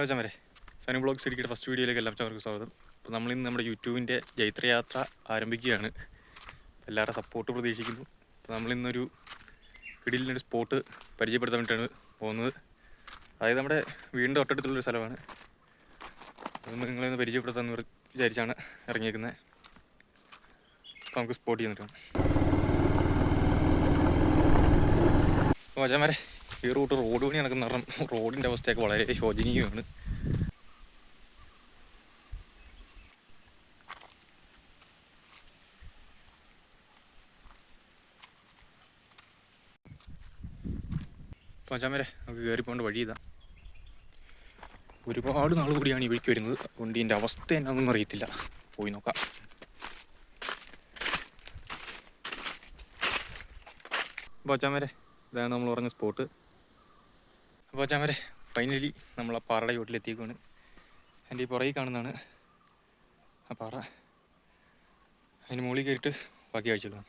Hello വരെ സനി blogs ഇടുക്കിയുടെ ഫസ്റ്റ് വീഡിയോയിലേക്ക് എല്ലാം ചവർക്ക് സ്വാഗതം. അപ്പോൾ നമ്മളിന്ന് നമ്മുടെ യൂട്യൂബിന്റെ ജൈത്രയാത്ര ആരംഭിക്കുകയാണ്. എല്ലാവരുടെ സപ്പോർട്ട് പ്രതീക്ഷിക്കുന്നു. അപ്പോൾ നമ്മളിന്നൊരു കിടിലിനൊരു സ്പോട്ട് പരിചയപ്പെടുത്താൻ വേണ്ടിയിട്ടാണ് പോകുന്നത്. അതായത് നമ്മുടെ വീടിന്റെ തൊട്ടടുത്തുള്ളൊരു സ്ഥലമാണ്. അതൊന്ന് നിങ്ങളെ ഒന്ന് പരിചയപ്പെടുത്താമെന്ന് വിചാ- വിചാരിച്ചാണ് ഇറങ്ങിയിരിക്കുന്നത് അപ്പോൾ നമുക്ക് സ്പോട്ട് ചെയ്യുന്നിട്ടാണ് അപ്പോൾ അച്ഛന്മാരെ ഈ റൂട്ട് റോഡ് പണി നടക്കുന്ന കാരണം റോഡിന്റെ അവസ്ഥയൊക്കെ വളരെ ശോചനീയമാണ്. അച്ഛന്മാരെ നമുക്ക് കയറി പോകേണ്ട വഴി ഇതാ. ഒരുപാട് നാൾ കൂടിയാണ് ഈ വഴിക്ക് വരുന്നത്. അതുകൊണ്ട് അവസ്ഥ എന്നാണെന്നൊന്നും അറിയത്തില്ല. പോയി നോക്കാം. അച്ഛന്മാരെ ഇതാണ് നമ്മൾ പറഞ്ഞ സ്പോട്ട് അപ്പോൾ ചാമരെ ഫൈനലി നമ്മൾ ആ പാറയുടെ ചോട്ടിലെത്തിയേക്കാണ് എന്റെ ഈ പുറകിൽ കാണുന്നതാണ് ആ പാറ. അതിന് മുകളിൽ കയറിയിട്ട് ബാക്കി കാഴ്ചകളാണ്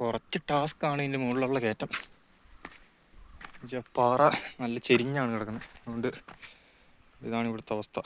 കുറച്ച് ടാസ്ക് ആണ് ഇതിന്റെ മുകളിലുള്ള കയറ്റം. പാറ നല്ല ചെരിഞ്ഞാണ് കിടക്കുന്നത്. അതുകൊണ്ട് ഇതാണ് ഇവിടുത്തെ അവസ്ഥ.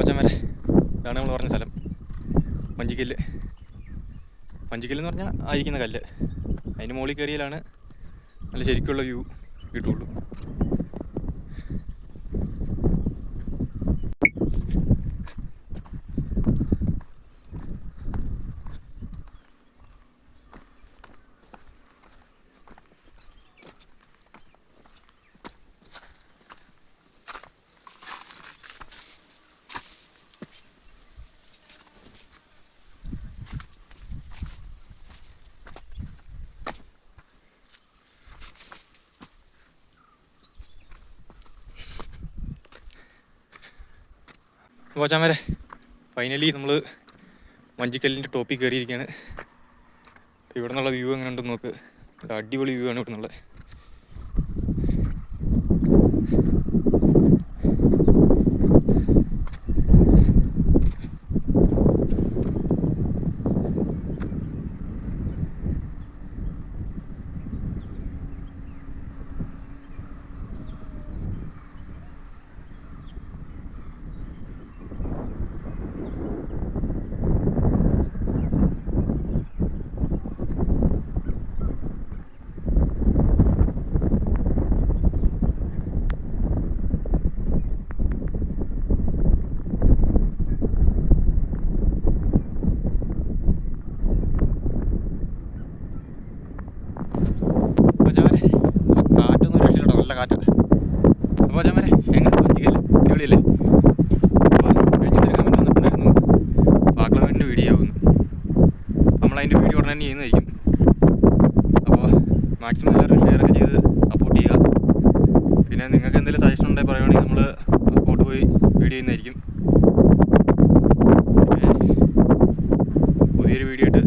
ഓച്ചമരെ ഇതാണ് നമ്മൾ പറഞ്ഞ സ്ഥലം. വഞ്ചിക്കല്ല് എന്ന് പറഞ്ഞാൽ ആയിരിക്കുന്ന കല്ല്. അതിന് മുകളിൽ കയറിയാലാണ് നല്ല ശരിക്കുള്ള വ്യൂ കിട്ടുള്ളൂ. ഓച്ചാമരെ ഫൈനലി നമ്മൾ വഞ്ചിക്കല്ലിന്റെ ടോപ്പിൽ കയറിയിരിക്കുകയാണ് ഇവിടെ നിന്നുള്ള വ്യൂ എങ്ങനെ ഉണ്ടെന്ന് നോക്ക്. അടിപൊളി വ്യൂ ആണ് ഇവിടെ നിന്നുള്ളത് കാറ്റ് അപ്പോൾ ചമ്മരെ എങ്ങനെ പറ്റിയില്ല എവിടെയില്ലേ അപ്പോൾ കഴിഞ്ഞ ദിവസം കമന്റ് വന്നിട്ടുണ്ടായിരുന്നു. പാർലമെന്റിന്റെ വീഡിയോ ആവുന്നു. നമ്മൾ നമ്മളതിന്റെ വീഡിയോ ഉടനെ തന്നെ ചെയ്യുന്നതായിരിക്കും അപ്പോൾ മാക്സിമം എല്ലാവരും ഷെയർ ഒക്കെ ചെയ്ത് സപ്പോർട്ട് ചെയ്യുക. പിന്നെ നിങ്ങൾക്ക് എന്തെങ്കിലും സജഷൻ ഉണ്ടെങ്കിൽ പറയുകയാണെങ്കിൽ നമ്മൾ സപ്പോർട്ട് പോയി വീഡിയോ ചെയ്യുന്നതായിരിക്കും. പുതിയൊരു വീഡിയോ ഇട്ട്